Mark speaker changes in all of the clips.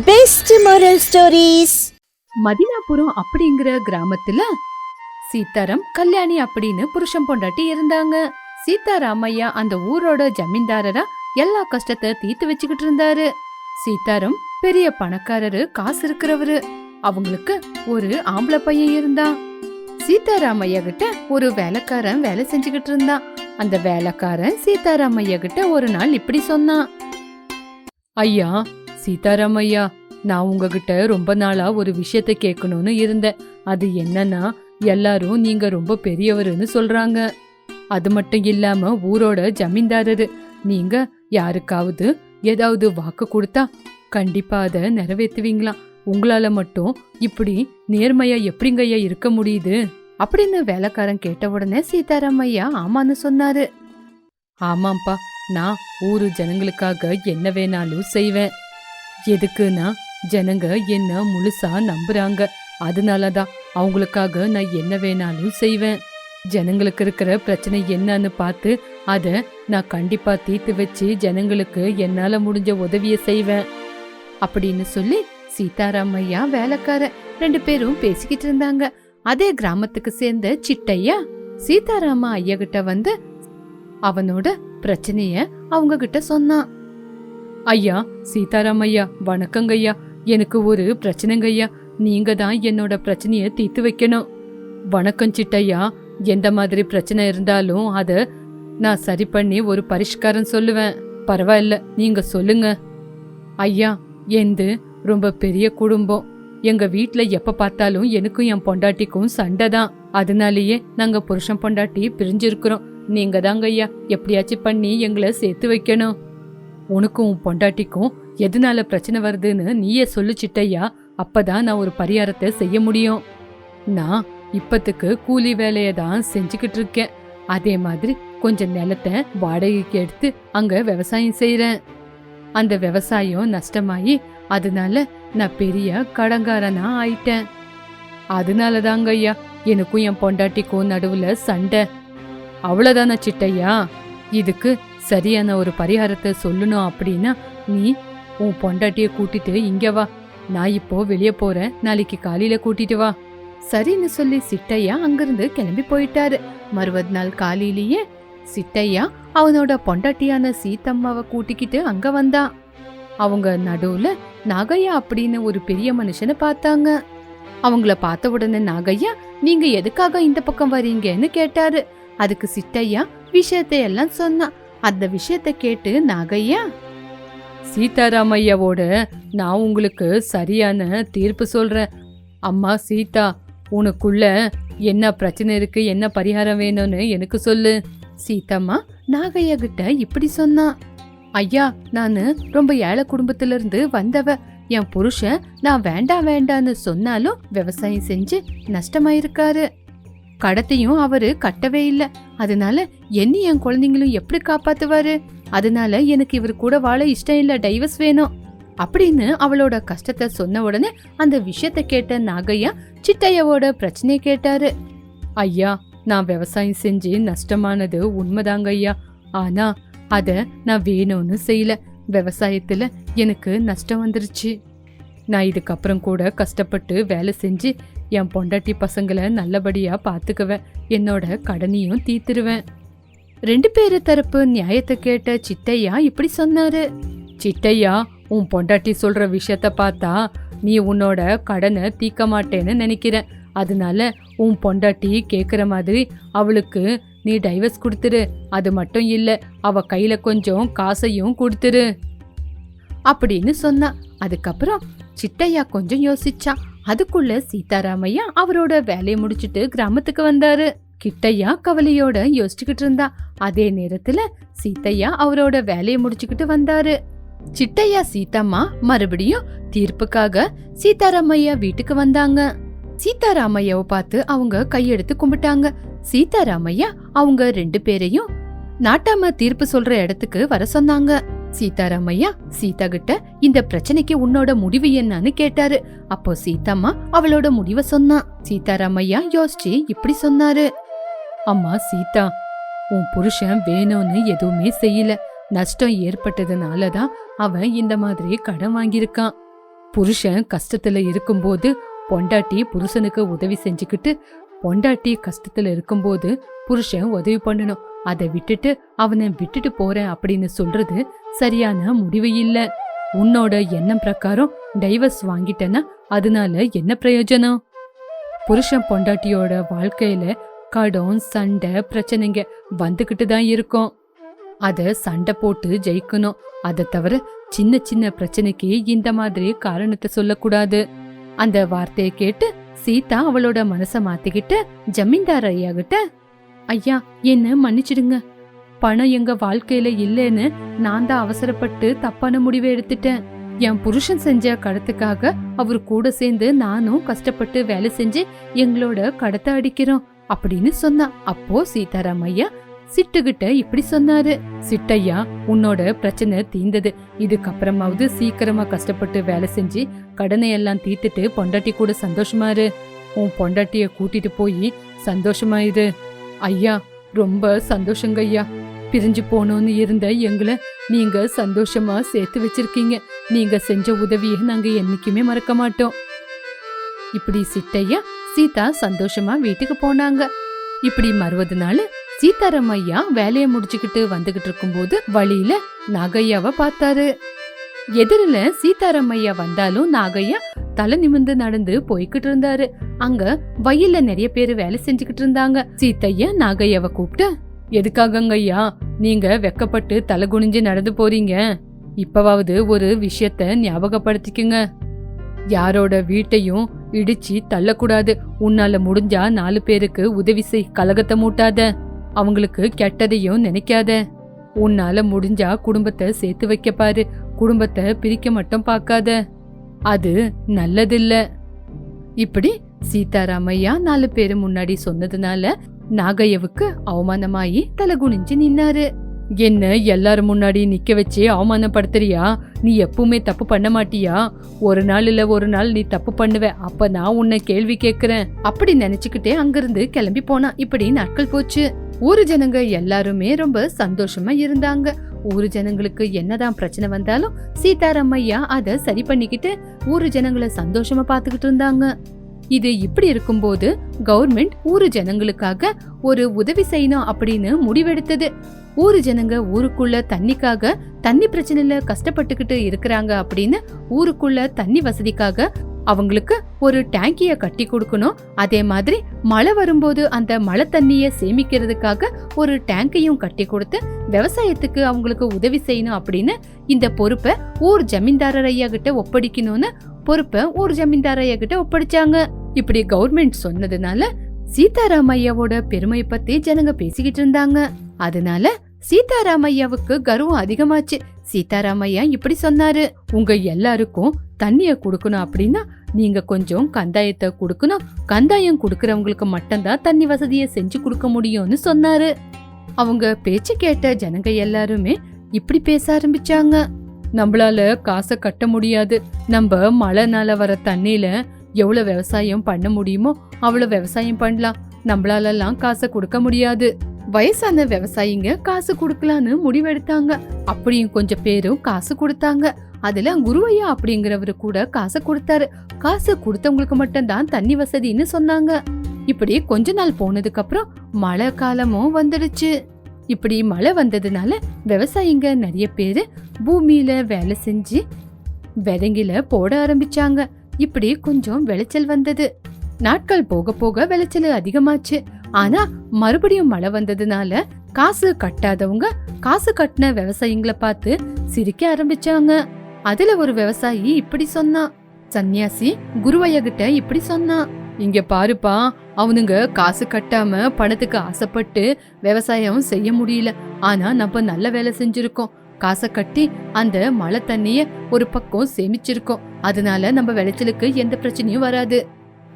Speaker 1: Best moral stories
Speaker 2: மதினாபுரம் அப்படிங்கிற கிராமத்துல சீதாராம் கல்யாணி அப்படின்னு புருஷன் பொண்டாட்டி இருந்தாங்க. சீதாராமையா அந்த ஊரோட ஜமீன்தாரரா எல்லா கஷ்டத்தை தீர்த்து வச்சுக்கிட்டு இருந்தாரு. சீதாராம் பெரிய பணக்காரரு காசு இருக்கிறவரு. அவங்களுக்கு ஒரு ஆம்பளை பையன் இருந்தான். சீதாராமையா கிட்ட ஒரு வேலைக்காரன் வேலை செஞ்சுக்கிட்டு இருந்தான். அந்த வேலைக்காரன் சீதாராமையா கிட்ட ஒரு நாள் இப்படி சொன்னான். ஐயா சீதாராமையா நான் உங்ககிட்ட ரொம்ப நாளா ஒரு விஷயத்த கேட்கணும்னு இருந்தேன். அது என்னன்னா எல்லாரும் நீங்க ரொம்ப பெரியவருன்னு சொல்றாங்க. அது மட்டும் இல்லாம ஊரோட ஜமீன்தாரரு. நீங்க யாருக்காவது ஏதாவது வாக்கு கொடுத்தா கண்டிப்பா அதை நிறைவேத்துவீங்களா உங்களால மட்டும் இப்படி நேர்மையா எப்படிங்கய்யா இருக்க முடியுது? அப்படின்னு வேலைக்காரன் கேட்ட உடனே சீதாராமையா ஆமான்னு சொன்னாரு. ஆமாம்ப்பா நான் ஊரு ஜனங்களுக்காக என்ன வேணாலும் செய்வேன். எதுக்குன்னா ஜனங்க என்ன முழுசா நம்புறாங்க. அதனாலதான் அவங்களுக்காக நான் என்ன வேணாலும் செய்வேன். ஜனங்களுக்கு இருக்கிற பிரச்சனை என்னன்னு பார்த்து அதை நான் கண்டிப்பா தீர்த்து வச்சு ஜனங்களுக்கு என்னால முடிஞ்ச உதவிய செய்வேன். அப்படின்னு சொல்லி சீதாராமையா வேலைக்கார ரெண்டு பேரும் பேசிக்கிட்டு இருந்தாங்க. அதே கிராமத்துக்கு சேர்ந்த சிட்டையா சீதாராம ஐயா கிட்ட வந்து அவனோட பிரச்சனைய அவங்க கிட்ட சொன்னான். ஐயா சீதாராம் ஐயா வணக்கங்க ஐயா. எனக்கு ஒரு பிரச்சனைங்க ஐயா. நீங்க தான் என்னோட பிரச்சனைய தீர்த்து வைக்கணும். வணக்கம் சிட்டையா. எந்த மாதிரி பிரச்சனை இருந்தாலும் அத நான் சரி பண்ணி ஒரு பரிஷ்காரம் சொல்லுவேன். பரவாயில்ல நீங்க சொல்லுங்க. ஐயா எந்து ரொம்ப பெரிய குடும்பம். எங்க வீட்ல எப்ப பார்த்தாலும் எனக்கும் என் பொண்டாட்டிக்கும் சண்டை தான். அதனாலேயே நாங்க புருஷன் பொண்டாட்டி பிரிஞ்சிருக்கிறோம். நீங்க தாங்க ஐயா எப்படியாச்சும் பண்ணி எங்களை சேர்த்து வைக்கணும். உனக்கும் உன் பொண்டாட்டிக்கும் எதனால பிரச்சனை வருதுன்னு நீயே சொல்லு சிட்டையா அப்பதான் நான் ஒரு பரிகாரத்தை செய்ய முடியும். நான் இப்பத்துக்கு கூலி வேலையை தான் செஞ்சுக்கிட்டு இருக்கேன். அதே மாதிரி கொஞ்சம் நிலத்தை வாடகைக்கு எடுத்து அங்க விவசாயம் செய்யறேன் அந்த விவசாயம் நஷ்டமாயி அதனால நான் பெரிய கடங்காரனா ஆயிட்டேன். அதனால தாங்க ஐயா எனக்கும் என் பொண்டாட்டிக்கும் நடுவுல சண்டை. அவ்வளவுதான சிட்டையா? இதுக்கு சரியான ஒரு பரிகாரத்தை சொல்லணும் அப்படின்னா நீ உன் பொண்டாட்டியை கூட்டிட்டு இங்கே வா. நான் இப்போ வெளியே போறேன். நாளைக்கு காலையில கூட்டிட்டு வா. சரின்னு சொல்லி சிட்டையா அங்கிருந்து கிளம்பி போயிட்டாரு. மறுபது நாள் காலையிலேயே சிட்டையா அவனோட பொண்டாட்டியான சீத்தம்மாவை கூட்டிக்கிட்டு அங்க வந்தான் அவங்க நடுவுல நாகையா அப்படின்னு ஒரு பெரிய மனுஷனை பார்த்தாங்க. அவங்கள பார்த்த உடனே நாகையா நீங்க எதுக்காக இந்த பக்கம் வரீங்கன்னு கேட்டாரு. அதுக்கு சிட்டையா விஷயத்தை எல்லாம் சொன்னான் அந்த விஷயத்த கேட்டு நாகையா? சீதாராமையாவோட நான் உங்களுக்கு சரியான தீர்ப்பு சொல்றேன். அம்மா சீதா உனக்குள்ள என்ன பிரச்சனை இருக்கு என்ன பரிகாரம் வேணும்னு எனக்கு சொல்லு. சீதம்மா நாகையா கிட்ட இப்படி சொன்னா. ஐயா நானு ரொம்ப ஏழை குடும்பத்துல இருந்து வந்தவ. என் புருஷன் நான் வேண்டாம் வேண்டான்னு சொன்னாலும் விவசாயம் செஞ்சு நஷ்டமாயிருக்காரு. கடத்தையும் அவரு கட்டவே இல்லை. அதனால என்னி என் குழந்தைங்களும் எப்படி காப்பாத்துவாரு? அதனால எனக்கு இவர் கூட வாழ இஷ்டம் இல்லை டைவர்ஸ் வேணும். அப்படின்னு அவளோட கஷ்டத்தை சொன்ன உடனே அந்த விஷயத்த கேட்ட நாகையா சிட்டையாவோட பிரச்சனையை கேட்டாரு. ஐயா நான் விவசாயம் செஞ்சு நஷ்டமானது உண்மைதாங்க ஐயா. ஆனா அத நான் வேணும்னு செய்யல. விவசாயத்துல எனக்கு நஷ்டம் வந்துருச்சு. நான் இதுக்கப்புறம் கூட கஷ்டப்பட்டு வேலை செஞ்சு என் பொண்டாட்டி பசங்களை நல்லபடியா பாத்துக்குவேன். என்னோட கடனையும் தீத்துருவேன். ரெண்டு பேரு தரப்பு நியாயத்தை கேட்ட சிட்டையா இப்படி சொன்னாரு. சிட்டையா உன் பொண்டாட்டி சொல்ற விஷயத்த பார்த்தா நீ உன்னோட கடனை தீக்க மாட்டேன்னு நினைக்கிறேன். அதனால உன் பொண்டாட்டி கேட்குற மாதிரி அவளுக்கு நீ டைவர்ஸ் கொடுத்துரு. அது மட்டும் இல்லை அவ கையில கொஞ்சம் காசையும் கொடுத்துரு. அப்படின்னு சொன்னா. அதுக்கப்புறம் சிட்டையா கொஞ்சம் யோசிச்சான் அதுக்குள்ள சீதாராமையா அவரோட வேலையை முடிச்சிட்டு கிராமத்துக்கு வந்தாரு. கிட்டையா கவலையோட யோசிச்சுக்கிட்டு இருந்தா. அதே நேரத்துல சீத்தையா அவரோட வேலையை முடிச்சுக்கிட்டு வந்தாரு. சிட்டையா சீதம்மா மறுபடியும் தீர்ப்புக்காக சீதாராமையா வீட்டுக்கு வந்தாங்க. சீதாராமையாவை பார்த்து அவங்க கையெடுத்து கும்பிட்டாங்க. சீதாராமையா அவங்க ரெண்டு பேரையும் நாட்டாம தீர்ப்பு சொல்ற இடத்துக்கு வர சொன்னாங்க. சீதாராமையா சீதா கிட்ட இந்த பிரச்சனைக்கு உன்னோட முடிவு என்னன்னு கேட்டாரு. அப்போ சீதம்மா அவளோட முடிவை சொன்னா. சீதாராமையா யோசிச்சு இப்படி சொன்னாரு. அம்மா சீதா உன் புருஷன் வேணும்னு எதுவுமே செய்யல. நஷ்டம் ஏற்பட்டதுனால தான் அவன் இந்த மாதிரி கடன் வாங்கியிருக்கான். புருஷன் கஷ்டத்துல இருக்கும்போது பொண்டாட்டி புருஷனுக்கு உதவி செஞ்சுக்கிட்டு பொண்டாட்டி கஷ்டத்துல இருக்கும்போது புருஷன் உதவி பண்ணணும். அதை விட்டுட்டு அவனை விட்டுட்டு போறேன் அப்படின்னு சொல்றது சரியான முடிவு இல்ல. உன்னோட எண்ணம் பிரகாரம் டைவர்ஸ் வாங்கிட்டேன்னா அதனால என்ன பிரயோஜனம்? புருஷன் பொண்டாட்டியோட வாழ்க்கையில கடும் சண்டை பிரச்சனைங்க வந்துகிட்டு தான் இருக்கும். அத சண்டை போட்டு ஜெயிக்கணும். அதை தவிர சின்ன சின்ன பிரச்சனைக்கு இந்த மாதிரி காரணத்தை சொல்லக்கூடாது. அந்த வார்த்தையை கேட்டு சீதா அவளோட மனச மாத்திக்கிட்டு ஜமீன்தார் ஐயா கிட்ட ஐயா என்ன மன்னிச்சிடுங்க. பணம் எங்க வாழ்க்கையில இல்லைன்னு நான் தான் அவசரப்பட்டு தப்பான முடிவை எடுத்துட்டேன். என் புருஷன் செஞ்ச கடத்துக்காக அவர் கூட சேர்ந்து நானும் கஷ்டப்பட்டு வேலை செஞ்சு எங்களோட கடத்தை அடிக்கிறோம் அப்படின்னு சொன்னா. அப்போ சீதாராம் ஐயா சிட்டுகிட்ட இப்படி சொன்னாரு. சிட்டையா உன்னோட பிரச்சனை தீந்தது. இதுக்கப்புறமாவது சீக்கிரமா கஷ்டப்பட்டு வேலை செஞ்சு கடனை எல்லாம் தீர்த்துட்டு பொண்டாட்டி கூட சந்தோஷமா இரு. உன் பொண்டாட்டிய கூட்டிட்டு போய் சந்தோஷமா இரு. ஐயா ரொம்ப சந்தோஷங்க ஐயா. பிரிஞ்சு போனோன்னு இருந்த எங்களை நீங்க சந்தோஷமா சேர்த்து வச்சிருக்கீங்க. நீங்க செஞ்ச உதவியை நாங்க என்னைக்குமே மறக்க மாட்டோம். இப்படி சிட்டையா சீதா சந்தோஷமா வீட்டுக்கு போனாங்க. இப்படி மறுவது நாள் சீதாராம் ஐயா வேலையை முடிச்சுக்கிட்டு வந்துகிட்டு இருக்கும்போது வழியில நாகையாவை பார்த்தாரு. எதிரில சீதாராம் ஐயா வந்தாலும் நாகையா தலை நிமிர்ந்து நடந்து போய்கிட்டு இருந்தாரு. அங்க வயல்ல நிறைய பேர் வேலை செஞ்சுக்கிட்டு இருந்தாங்க. சீத்தையா நாகையாவை கூப்பிட்டு எதுக்காகங்க ஐயா நீங்க வெக்கப்பட்டு தலை குனிஞ்சு நடந்து போறீங்க. இப்பவாவது ஒரு விஷயத்த ஞாபகப்படுத்திக்குங்க. யாரோட வீட்டையும் இடிச்சு தள்ளக்கூடாது. உன்னால முடிஞ்சா நாலு பேருக்கு உதவி செய் கலகத்தை மூட்டாத. அவங்களுக்கு கெட்டதையும் நினைக்காத. உன்னால முடிஞ்சா குடும்பத்தை சேர்த்து வைக்க பாரு. குடும்பத்தை பிரிக்க மட்டும் பார்க்காத. அது நல்லதில்ல. இப்படி சீதாராமையா நாலு பேரு முன்னாடி சொன்னதுனால நாகையவுக்கு அவமானமாயி தலை குனிஞ்சு நின்னாரு. என்ன எல்லாரும் முன்னாடி நிக்க வச்சு அவமானப்படுத்துறியா? நீ எப்பவுமே தப்பு பண்ண மாட்டியா? ஒரு நாள் இல்ல ஒரு நாள் நீ தப்பு பண்ணுவ. அப்ப நான் உன்னை கேள்வி கேக்குறேன். அப்படி நினைச்சுக்கிட்டே அங்கிருந்து கிளம்பி போனா. இப்படி நாட்கள் போச்சு. ஊரு ஜனங்க எல்லாருமே ரொம்ப சந்தோஷமா இருந்தாங்க. ஊரு ஜனங்களுக்கு என்னதான் பிரச்சனை வந்தாலும் சீதாராமையா அதை சரி பண்ணிக்கிட்டு ஊரு ஜனங்களை சந்தோஷமா பாத்துக்கிட்டு இருந்தாங்க. இது இப்படி இருக்கும்போது கவர்மெண்ட் ஊரு ஜனங்களுக்காக ஒரு உதவி செய்யணும் அப்படின்னு முடிவெடுத்தது. ஊரு ஜனங்க ஊருக்குள்ள தண்ணிக்காக தண்ணி பிரச்சனையில கஷ்டப்பட்டுக்கிட்டு இருக்கிறாங்க அப்படின்னு ஊருக்குள்ள தண்ணி வசதிக்காக அவங்களுக்கு ஒரு டேங்கிய கட்டி கொடுக்கணும். அதே மாதிரி மழை வரும்போது அந்த மழை தண்ணிய சேமிக்கிறதுக்காக ஒரு டேங்கையும் கட்டி கொடுத்து விவசாயத்துக்கு அவங்களுக்கு உதவி செய்யணும் அப்படின்னு இந்த பொறுப்பை ஊர் ஜமீன்தாரர் ஐயா கிட்ட ஒப்படைக்கணும்னு பொறுப்பை ஊர் ஜமீன்தார் ஐயா கிட்ட ஒப்படைச்சாங்க. இப்படி கவர்மெண்ட் சொன்னதுனால சீதாராமையாவோட பெருமை பத்தி ஜனங்க பேசிக்கிட்டு இருந்தாங்க. அதனால சீதாராமையாவுக்கு கர்வம் அதிகமாச்சு. சீதாராமையா இப்படி சொன்னாரு. உங்க எல்லாருக்கும் தண்ணிய கொடுக்கணும் அப்படின்னா நீங்க கொஞ்சம் கந்தாயத்தை கொடுக்கணும். கந்தாயம் கொடுக்கறவங்களுக்கு மட்டும்தான் தண்ணி வசதியை செஞ்சு கொடுக்க முடியும்னு சொன்னாரு. அவங்க பேச்சு கேட்ட ஜனங்க எல்லாருமே இப்படி பேச ஆரம்பிச்சாங்க. நம்மளால காசை கட்ட முடியாது. நம்ம மழைனால வர தண்ணியில எவ்வளவு விவசாயம் பண்ண முடியுமோ அவ்வளவு விவசாயம் பண்ணலாம். நம்மளாலலாம் காசை கொடுக்க முடியாது. வயசான விவசாயிங்க காசு கொடுக்கலான்னு முடிவெடுத்தாங்க. அப்படியும் கொஞ்சம் பேரும் காசு கொடுத்தாங்க. அதுல குருவையா அப்படிங்கிறவரு கூட காசை கொடுத்தாரு. காசு கொடுத்தவங்களுக்கு மட்டும்தான் தண்ணி வசதின்னு சொன்னாங்க. இப்படி கொஞ்ச நாள் போனதுக்கு அப்புறம் மழை காலமும் வந்துடுச்சு. இப்படி மழை வந்ததுனால விவசாயிங்க நிறைய பேரு பூமியில வேலை செஞ்சு விதைங்கில போட ஆரம்பிச்சாங்க. இப்படி கொஞ்சம் விளைச்சல் வந்தது. நாட்கள் போக போக விளைச்சல் அதிகமாச்சு. ஆனா மறுபடியும் மழை வந்ததுனால காசு கட்டாதவங்க காசு கட்டின விவசாயிங்களை பார்த்து சிரிக்க ஆரம்பிச்சாங்க. அதுல ஒரு விவசாயி இப்படி சொன்னான். சன்னியாசி குருவைய கிட்ட இப்படி சொன்னான். இங்க பாருப்பா அவனுங்க காசு கட்டாம பணத்துக்கு ஆசைப்பட்டு விவசாயம் செய்ய முடியல. ஆனா நம்ம நல்ல வேலை செஞ்சிருக்கோம். காசை கட்டி அந்த மழை தண்ணிய ஒரு பக்கம் சேமிச்சிருக்கோம். அதனால நம்ம விளைச்சலுக்கு எந்த பிரச்சனையும் வராது.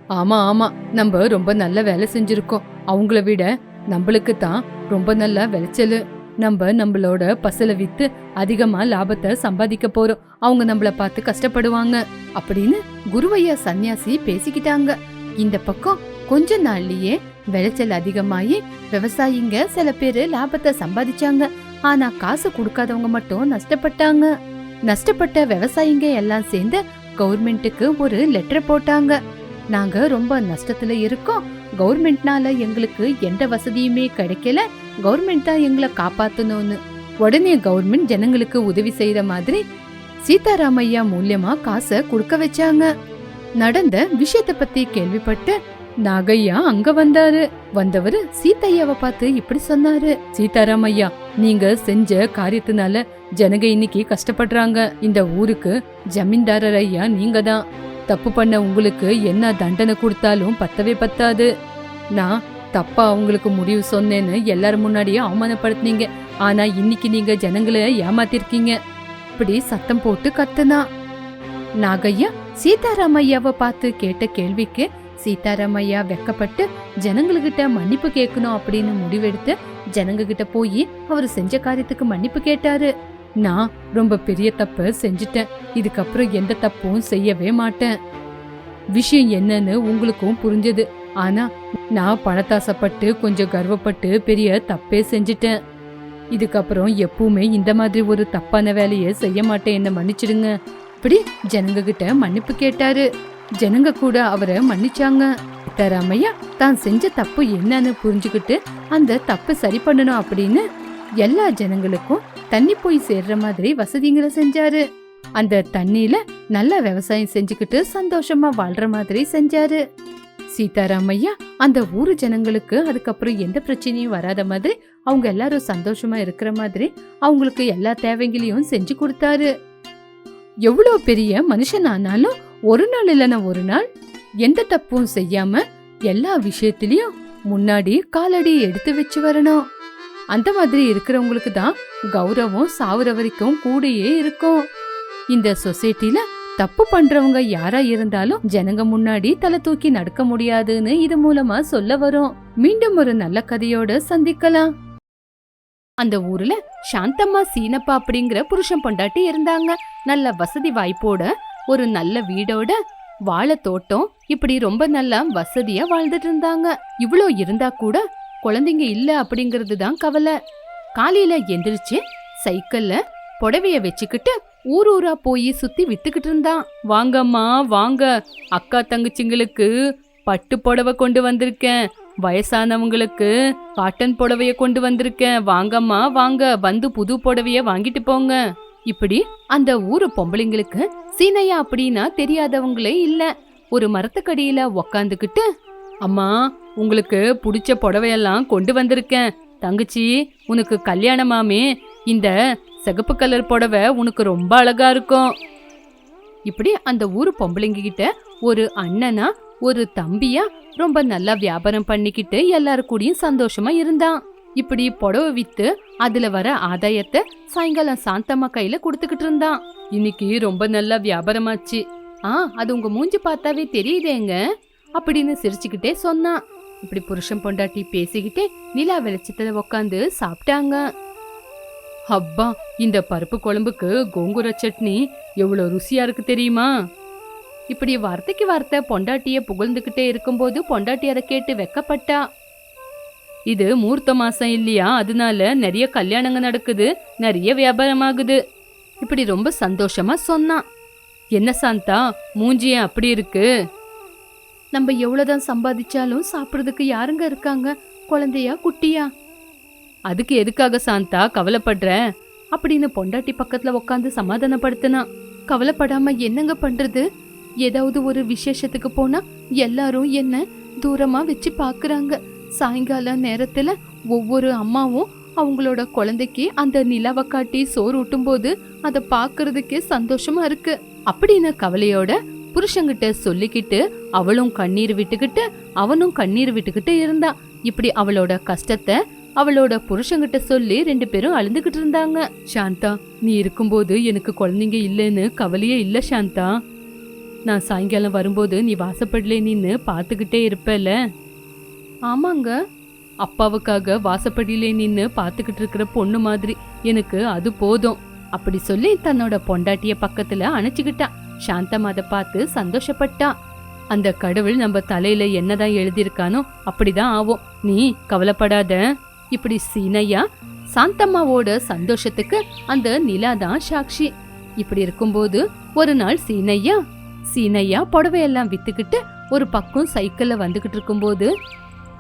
Speaker 2: ஆமா ஆமா. நம்ம ரொம்ப நல்ல வேலை செஞ்சிருக்கோம். அவங்கள விட நம்மளுக்கு தான் ரொம்ப நல்ல விளைச்சல் நம்ம நம்மளோட பசலை வித்து அதிகமா லாபத்தை சம்பாதிக்க போறோம். அவங்க நம்மள பார்த்து கஷ்டப்படுவாங்க. அப்படின்னு குருவையா சன்னியாசி பேசிக்கிட்டாங்க. இந்த பக்கம் கொஞ்ச நாள்லயே விளைச்சல் அதிகமாயி விவசாயிங்க சில பேரு லாபத்தை சம்பாதிச்சாங்க. ஆனா காசு கொடுக்காதவங்க மட்டும் நஷ்டப்பட்டாங்க. நஷ்டப்பட்ட விவசாயிங்க எல்லாம் சேர்ந்து கவர்மெண்ட்டுக்கு ஒரு லெட்டர் போட்டாங்க. நாங்க ரொம்ப நஷ்டத்துல இருக்கோம். கவர்மெண்ட்னால எங்களுக்கு எந்த வசதியுமே கிடைக்கல. கவர்மெண்ட் தான் எங்களை காப்பாத்தணும்னு. உடனே கவர்மெண்ட் ஜனங்களுக்கு உதவி செய்யற மாதிரி சீதாராமையா மூலியமா காசை கொடுக்க வச்சாங்க. நடந்த விஷயத்த பத்தி கேள்விப்பட்டு நாகையா அங்க வந்தாரு. வந்தவரு சீதையாவை பார்த்து இப்படி சொன்னாரு. சீதாராமையா நீங்க செஞ்ச காரியத்தினால ஜனங்க இன்னைக்கு கஷ்டப்படுறாங்க. இந்த ஊருக்கு ஜமீன்தாரர் ஐயா நீங்க தான் தப்பு பண்ண உங்களுக்கு என்ன தண்டனை கொடுத்தாலும் பத்தவே பத்தாது. நான் தப்பா உங்களுக்கு முடிவு சொன்னேன்னு எல்லாரும் முன்னாடியே அவமானப்படுத்தினீங்க. ஆனா இன்னைக்கு நீங்க ஜனங்களை ஏமாத்திருக்கீங்க. இப்படி சத்தம் போட்டு கத்துனா. நாகையா சீதாராமையாவை பார்த்து கேட்ட கேள்விக்கு சீதாராமையா வெக்கப்பட்டு ஜனங்கள்கிட்ட மன்னிப்பு கேட்கணும் அப்படின்னு முடிவெடுத்து ஜனங்க கிட்ட போய் அவர் செஞ்ச காரியத்துக்கு மன்னிப்பு கேட்டாரு. நான் ரொம்ப பெரிய தப்பு செஞ்சுட்டேன். இதுக்கப்புறம் எந்த தப்பும் செய்யவே மாட்டேன். விஷயம் என்னன்னு உங்களுக்கும் புரிஞ்சது. ஆனா நான் பணத்தாசைப்பட்டு கொஞ்சம் கர்வப்பட்டு பெரிய தப்பே செஞ்சுட்டேன். இதுக்கப்புறம் எப்பவுமே இந்த மாதிரி ஒரு தப்பான வேலையை செய்ய மாட்டேன். என்ன மன்னிச்சிடுங்க. இப்படி ஜனங்க கிட்ட மன்னிப்பு கேட்டாரு. ஜனங்க கூட அவரை மன்னிச்சாங்க. சித்தராமையா தான் செஞ்ச தப்பு என்னன்னு புரிஞ்சுக்கிட்டு அந்த தப்பு சரி பண்ணணும் அப்படின்னு எல்லா ஜனங்களுக்கும் தண்ணி போய் சேர்ற மாதிரி வசதிங்களை செஞ்சாரு. அந்த தண்ணியில நல்ல விவசாயம் செஞ்சுக்கிட்டு சந்தோஷமா வாழ்ற மாதிரி செஞ்சாரு. சீதாராமையா அந்த ஊரு ஜனங்களுக்கு அதுக்கப்புறம் எந்த பிரச்சனையும் வராத மாதிரி அவங்க எல்லாரும் சந்தோஷமா இருக்கிற மாதிரி அவங்களுக்கு எல்லா தேவைகளையும் செஞ்சு கொடுத்தாரு. எவ்வளோ பெரிய மனுஷன் ஆனாலும் ஒரு நாள் இல்லைன்னா ஒரு நாள் எந்த தப்பும் செய்யாம எல்லா விஷயத்திலயும் முன்னாடி காலடி எடுத்து வச்சு வரணும். அந்த மாதிரி இருக்கிறவங்களுக்கு தான் கௌரவம் சாவுற வரைக்கும் கூடயே இருக்கும். இந்த சொசைட்டில தப்பு பண்றவங்க யாரா இருந்தாலும் ஜனங்க முன்னாடி தலை தூக்கி நடக்க முடியாதுன்னு இது மூலமா சொல்ல வரும். மீண்டும் ஒரு நல்ல கதையோட சந்திக்கலாம். அந்த ஊர்ல சாந்தம்மா சீனப்பா அப்படிங்கிற புருஷன் பொண்டாட்டி இருந்தாங்க. நல்ல வசதி வாய்ப்போட ஒரு நல்ல வீடோட வாழைத்தோட்டம் இப்படி ரொம்ப நல்லா வசதியா வாழ்ந்துட்டு இருந்தாங்க இவ்வளோ இருந்தா கூட குழந்தைங்க இல்ல அப்படிங்கிறது தான் கவலை. காலையில எந்திரிச்சு சைக்கிள்ல புடவைய வச்சுக்கிட்டு ஊர் ஊரா போய் சுத்தி வித்துக்கிட்டு இருந்தான். வாங்கம்மா வாங்க. அக்கா தங்கச்சிங்களுக்கு பட்டு புடவை கொண்டு வந்திருக்கேன். வயசானவங்களுக்கு காட்டன் புடவைய கொண்டு வந்திருக்கேன். வாங்கம்மா வாங்க. வந்து புது புடவைய வாங்கிட்டு போங்க. இப்படி அந்த ஊரு பொம்பளைங்களுக்கு சீனையா அப்படின்னா தெரியாதவங்களே இல்ல. ஒரு மரத்துக்கடியில உக்காந்துக்கிட்டு அம்மா உங்களுக்கு பிடிச்ச புடவையெல்லாம் கொண்டு வந்திருக்கேன். தங்கச்சி உனக்கு கல்யாணமாமே இந்த சிகப்பு கலர் புடவை உனக்கு ரொம்ப அழகா இருக்கும். இப்படி அந்த ஊர் பொம்பளைங்க கிட்ட ஒரு அண்ணனா ஒரு தம்பியா ரொம்ப நல்லா வியாபாரம் பண்ணிக்கிட்டு எல்லாரு கூடயும் சந்தோஷமா இருந்தான். இப்படி புடவை வித்து அதுல வர ஆதாயத்தை சாயங்காலம் சாந்தம்மா கையில கொடுத்துக்கிட்டு இருந்தான். இன்னைக்கு ரொம்ப நல்லா வியாபாரமாச்சு. ஆ அது உங்க மூஞ்சி பார்த்தாவே தெரியுதேங்க அப்படின்னு சிரிச்சுக்கிட்டே சொன்னான். இப்படி புருஷன் பொண்டாட்டி பேசிக்கிட்டே நிலா வெளிச்சத்துல உக்காந்து சாப்பிட்டாங்க. அப்பா இந்த பருப்பு குழம்புக்கு கோங்குர சட்னி எவ்வளவு ருசியா இருக்கு தெரியுமா? இப்படி வார்த்தைக்கு வார்த்தை பொண்டாட்டிய புகழ்ந்துகிட்டே இருக்கும்போது பொண்டாட்டி அதை கேட்டு வெக்கப்பட்டா. இது மூர்த்த மாசம் இல்லையா? அதனால நிறைய கல்யாணங்க நடக்குது. நிறைய வியாபாரமாகுது. இப்படி ரொம்ப சந்தோஷமா சொன்னான். என்ன சாந்தா மூஞ்சி ஏன் அப்படி இருக்கு? நம்ம எவ்வளவுதான் சம்பாதிச்சாலும் சாப்பிடுறதுக்கு யாருங்க இருக்காங்க? குழந்தையா குட்டியா? அதுக்கு எதுக்காக சாந்தா கவலைப்படுற? அப்படின்னு பொண்டாட்டி பக்கத்துல உட்காந்து சமாதானப்படுத்தினான் கவலைப்படாம என்னங்க பண்றது? ஏதாவது ஒரு விசேஷத்துக்கு போனா எல்லாரும் என்ன தூரமா வச்சு பாக்குறாங்க. சாயங்கால நேரத்துல ஒவ்வொரு அம்மாவும் அவங்களோட குழந்தைக்கு அந்த நிலவை காட்டி சோறு ஊட்டும்போது அதை பாக்குறதுக்கே சந்தோஷமா இருக்கு. அப்படின்னு கவலையோட புருஷங்கிட்ட சொல்லிக்கிட்டு அவளும் கண்ணீர் விட்டுக்கிட்டு அவனும் கண்ணீர் விட்டுக்கிட்டு இருந்தான் இப்படி அவளோட கஷ்டத்தை அவளோட புருஷங்கிட்ட சொல்லி ரெண்டு பேரும் அழுந்துகிட்டு இருந்தாங்க. சாந்தா நீ இருக்கும்போது எனக்கு குழந்தைங்க இல்லைன்னு கவலையே இல்ல சாந்தா. நான் சாயங்காலம் வரும்போது நீ வாசப்படல நின்னு பாத்துக்கிட்டே இருப்பல ஆமாங்க. அப்பாவுக்காக வாசப்படியிலே நின்னு பார்த்துக்கிட்டு இருக்கிற பொண்ணு மாதிரி. எனக்கு அது போதும். அப்படி சொல்லி தன்னோட பொண்டாட்டிய பக்கத்துல அணைச்சுக்கிட்டான். சாந்தம் அதை பார்த்து சந்தோஷப்பட்டா. அந்த கடவுள் நம்ம தலையில என்னதான் எழுதியிருக்கானோ அப்படிதான் ஆகும். நீ கவலைப்படாத. இப்படி சீனையா? சாந்தம்மாவோட சந்தோஷத்துக்கு அந்த நிலா தான் சாட்சி. இப்படி இருக்கும்போது ஒரு நாள் சீனையா? சீனையா புடவையெல்லாம் வித்துக்கிட்டு ஒரு பக்கம் சைக்கிள்ல வந்துகிட்டு இருக்கும்போது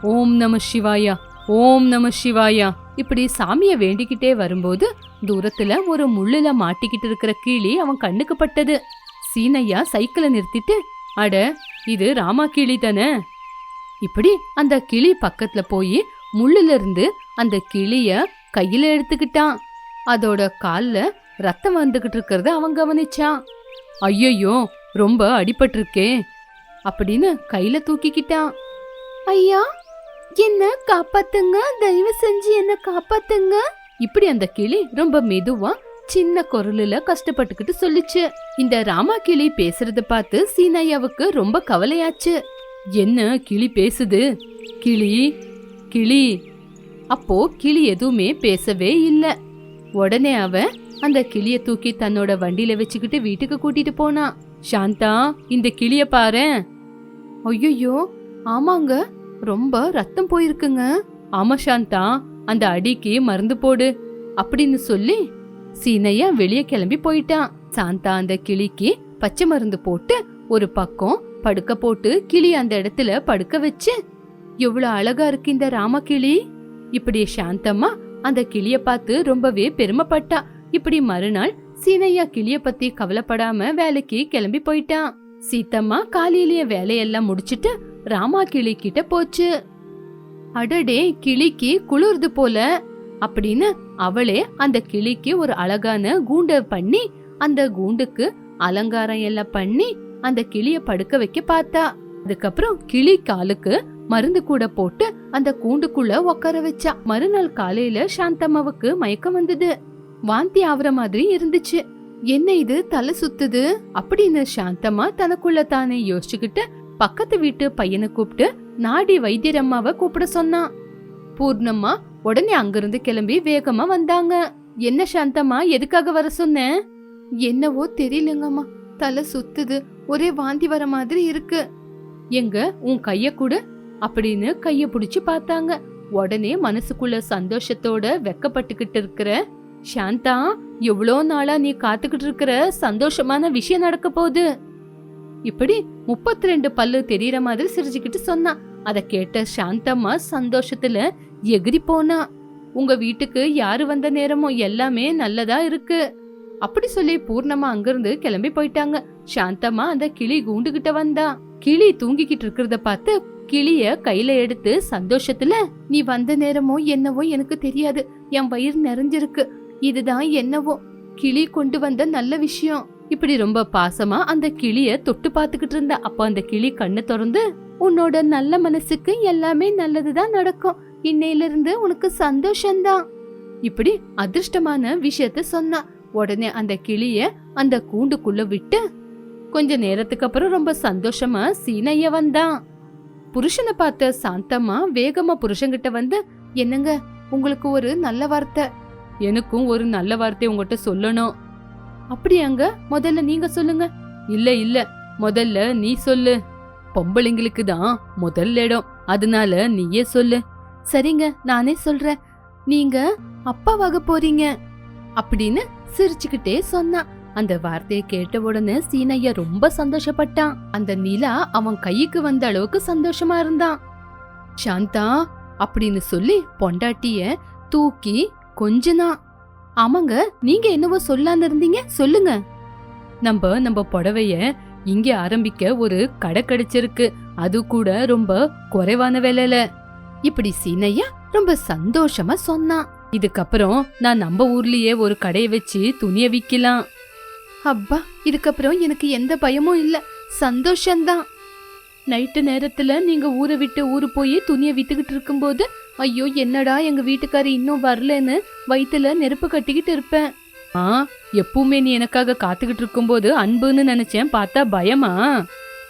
Speaker 2: ஓம் நம சிவாயா ஓம் நம சிவாயா. இப்படி சாமிய வேண்டிக்கிட்டே வரும்போது தூரத்துல ஒரு முள்ளுல மாட்டிக்கிட்டு இருக்கிற கிளி அவன் கண்ணுக்கு பட்டது. சீனையா சைக்கிளை நிறுத்திட்டு அட இது ராமா கிளி தானே? இப்படி அந்த கிளி பக்கத்துல போய் முள்ளுல இருந்து அந்த கிளிய கையில எடுத்துக்கிட்டான். அதோட கால்ல ரத்தம் வந்துகிட்டு இருக்கிறத அவன் கவனிச்சான். ஐயையோ ரொம்ப அடிபட்டிருக்கே அப்படின்னு கையில தூக்கிக்கிட்டான். ஐயா என்ன காப்பாத்துங்க? தயவு செஞ்சு என்ன காப்பாத்துங்க? இப்படி அந்த கிளி ரொம்ப மெதுவா சின்ன குரலுல கஷ்டப்பட்டுக்கிட்டு சொல்லுச்சு. இந்த ராமா கிளி பேசுறத பார்த்து சீனையாவுக்கு ரொம்ப கவலையாச்சு. என்ன கிளி பேசுது? கிளி கிளி. அப்போ கிளி எதுவுமே பேசவே இல்ல. உடனே அவ அந்த கிளிய தூக்கி தன்னோட வண்டியில வச்சுக்கிட்டு வீட்டுக்கு கூட்டிட்டு போனான் சாந்தா இந்த கிளிய பாரேன். ஐயோ ஆமாங்க. ரொம்ப ரத்தம் போயிருக்குங்க. ஆமா சாந்தா. அந்த அடிக்கு மருந்து போடு. அப்படின்னு சொல்லி சீனையா வெளியே கிளம்பி போயிட்டான். சாந்தா அந்த கிளிக்கு பச்சை மருந்து போட்டு ஒரு பக்கம் படுக்க போட்டு கிளி அந்த இடத்துல படுக்க வச்சு எவ்வளவு அழகா இருக்கு இந்த ராமகிளி இப்படி சாந்தம்மா அந்த கிளிய பார்த்து ரொம்பவே பெருமைப்பட்டா. இப்படி மறுநாள் சீனையா கிளிய பத்தி கவலைப்படாம வேலைக்கு கிளம்பி போயிட்டான். சீத்தம்மா காலையிலேயே வேலையெல்லாம் முடிச்சிட்டு ராமா கிளி கிட்ட போச்சு. அடடே கிளிக்கு குளிர்து போல. அப்படின்னு அவளே அந்த கிளிக்கு ஒரு அழகான கூண்ட பண்ணி அந்த கூண்டுக்கு அலங்காரம் எல்லாம் பண்ணி அந்த கிளிய படுக்க வைக்க பார்த்தா. அதுக்கப்புறம் கிளி காலுக்கு மருந்து கூட போட்டு அந்த கூண்டுக்குள்ள உட்கார வச்சா. மறுநாள் காலையில சாந்தம்மாவுக்கு மயக்கம் வந்தது. வாந்தி ஆவற மாதிரி இருந்துச்சு. என்ன இது தலை சுத்துது? அப்படின்னு சாந்தம்மா தனக்குள்ள தானே யோசிச்சுக்கிட்டு பக்கத்து வீட்டு பையனை கூப்பிட்டு நாடி வைத்தியரம்மாவை கூப்பிட சொன்னான் பூர்ணம்மா உடனே அங்கிருந்து கிளம்பி வேகமா வந்தாங்க. என்ன சாந்தம்மா எதுக்காக வர சொன்னேன் என்னவோ தெரியலங்கம்மா. தலை சுத்துது. ஒரே வாந்தி வர மாதிரி இருக்கு. எங்க? உன் கைய கொடு. அப்படின்னு கைய புடிச்சு பார்த்தாங்க. உடனே மனசுக்குள்ள சந்தோஷத்தோட வெக்கப்பட்டுக்கிட்டு இருக்கிற சாந்தா எவ்வளோ நாளா நீ காத்துக்கிட்டு இருக்கிற சந்தோஷமான விஷயம் நடக்க போகுது. இப்படி முப்பத்தி ரெண்டு பல்லு தெரியற மாதிரி சிரிச்சுக்கிட்டு சொன்னான் அதை கேட்ட சாந்தம்மா சந்தோஷத்துல எகிரி போனா. உங்க வீட்டுக்கு யாரு வந்த நேரமும் எல்லாமே நல்லதா இருக்கு. அப்படி சொல்லி பூர்ணமா அங்கிருந்து கிளம்பி போயிட்டாங்க. சாந்தம்மா அந்த கிளி கூண்டுகிட்ட வந்தா. கிளி தூங்கிக்கிட்டு இருக்கிறத பார்த்து கிளிய கையில எடுத்து சந்தோஷத்துல நீ வந்த நேரமோ என்னவோ எனக்கு தெரியாது. என் வயிறு நிறைஞ்சிருக்கு. இதுதான் என்னவோ. கிளி கொண்டு வந்த நல்ல விஷயம். இப்படி ரொம்ப பாசமா அந்த கிளிய தொட்டு பார்த்துக்கிட்டு இருந்த. அப்ப அந்த கிளி கண்ணு திறந்து உன்னோட நல்ல மனசுக்கு எல்லாமே நல்லதுதான் நடக்கும். இன்னையில இருந்து உனக்கு சந்தோஷம்தான். இப்படி அதிர்ஷ்டமான விஷயத்த சொன்னா. உடனே அந்த கிளிய அந்த கூண்டுக்குள்ள விட்டு கொஞ்ச நேரத்துக்கு அப்புறம் ரொம்ப சந்தோஷமா சீனைய வந்தான். புருஷனை பார்த்த சாந்தம்மா வேகமா புருஷன்கிட்ட வந்து என்னங்க உங்களுக்கு ஒரு நல்ல வார்த்தை. எனக்கும் ஒரு நல்ல வார்த்தை உங்ககிட்ட சொல்லணும். அப்படியாங்க? முதல்ல நீங்க சொல்லுங்க. இல்ல இல்ல. முதல்ல நீ சொல்லு. பொம்பளைங்களுக்கு தான் முதல் இடம். அதனால நீயே சொல்லு. சரிங்க நானே சொல்றேன். நீங்க அப்பாவாக போறீங்க. அப்படின்னு சிரிச்சுக்கிட்டே சொன்னான். அந்த வார்த்தையை கேட்ட உடனே சீனையா ரொம்ப சந்தோஷப்பட்டான். அந்த நிலா அவன் கைக்கு வந்த அளவுக்கு சந்தோஷமா இருந்தான். சாந்தா அப்படின்னு சொல்லி பொண்டாட்டிய தூக்கி கொஞ்சனா ஆமாங்க நீங்க என்னவோ சொல்லான்னு இருந்தீங்க சொல்லுங்க. நம்ம நம்ம புடவைய இங்க ஆரம்பிக்க ஒரு கடை கிடைச்சிருக்கு. அது கூட ரொம்ப குறைவான விலையில. இப்படி சீனையா ரொம்ப சந்தோஷமா சொன்னான் இதுக்கப்புறம் நான் நம்ம ஊர்லயே ஒரு கடையை வச்சு துணிய விக்கலாம். அப்பா இதுக்கப்புறம் எனக்கு எந்த பயமும் இல்ல. சந்தோஷம்தான். நைட்டு நேரத்துல நீங்க ஊரை விட்டு ஊரு போய் துணியை வித்துக்கிட்டு இருக்கும்போது ஐயோ என்னடா எங்க வீட்டுக்காரி இன்னும் வரலன்னு வயிற்றுல நெருப்பு கட்டிக்கிட்டு இருப்பேன். ஆ எப்பவுமே நீ எனக்காக காத்துக்கிட்டு இருக்கும்போது அன்புன்னு நினைச்சேன் பார்த்தா பயமா?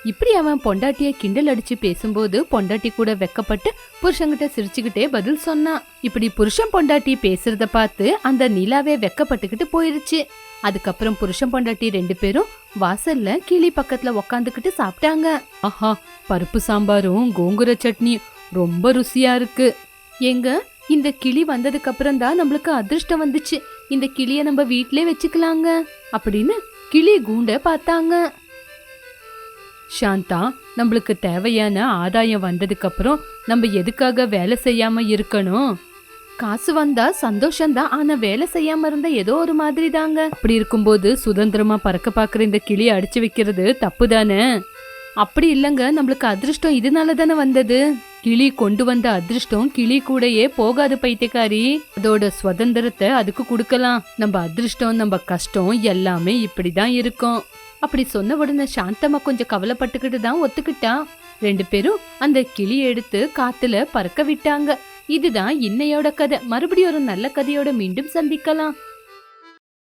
Speaker 2: இப்படி அவன் பொண்டாட்டிய கிண்டல் அடிச்சு பேசும்போது பொண்டாட்டி கூட வெக்கப்பட்டு புருஷங்கிட்ட சிரிச்சுக்கிட்டே பதில் சொன்னான் இப்படி புருஷன் பொண்டாட்டி பேசுறத பார்த்து அந்த நிலாவே வெக்கப்பட்டுக்கிட்டு போயிருச்சு. அதுக்கப்புறம் புருஷன் பொண்டாட்டி ரெண்டு பேரும் வாசல்ல கிளி பக்கத்துல உக்காந்துக்கிட்டு சாப்பிட்டாங்க. ஆஹா பருப்பு சாம்பாரும் கோங்குர சட்னி ரொம்ப ருசியா இருக்கு. எங்க? இந்த கிளி வந்ததுக்கு அப்புறம் தான் நம்மளுக்கு அதிர்ஷ்டம் வந்துச்சு. இந்த கிளிய நம்ம வீட்லயே வச்சுக்கலாங்க. அப்படின்னு கிளி கூண்ட பார்த்தாங்க. சாந்தா நம்மளுக்கு தேவையான ஆதாயம் வந்ததுக்கு அப்புறம் நம்ம எதுக்காக வேலை செய்யாம இருக்கணும்? காசு வந்தா சந்தோஷம்தான் ஆனா வேலை செய்யாம இருந்தா ஏதோ ஒரு மாதிரி தாங்க அப்படி இருக்கும்போது சுதந்திரமா பறக்க பாக்குற இந்த கிளியை அடிச்சு வைக்கிறது தப்பு தானே அப்படி இல்லைங்க நம்மளுக்கு அதிர்ஷ்டம் இதனால தானே வந்தது? கிளி கொண்டு வந்த அதிர்ஷ்டம் கிளி கூடயே போகாது பைத்தியக்காரி. அதோட சுதந்திரத்தை அதுக்கு கொடுக்கலாம். நம்ம அதிர்ஷ்டம் நம்ம கஷ்டம் எல்லாமே இப்படிதான் இருக்கும். அப்படி சொன்ன உடனே சாந்தமா கொஞ்சம் கவலைப்பட்டுக்கிட்டு தான் ஒத்துக்கிட்டா. ரெண்டு பேரும் அந்த கிளி எடுத்து காத்துல பறக்க விட்டாங்க. இதுதான் இன்னையோட கதை. மறுபடியும் ஒரு நல்ல கதையோட மீண்டும் சந்திக்கலாம்.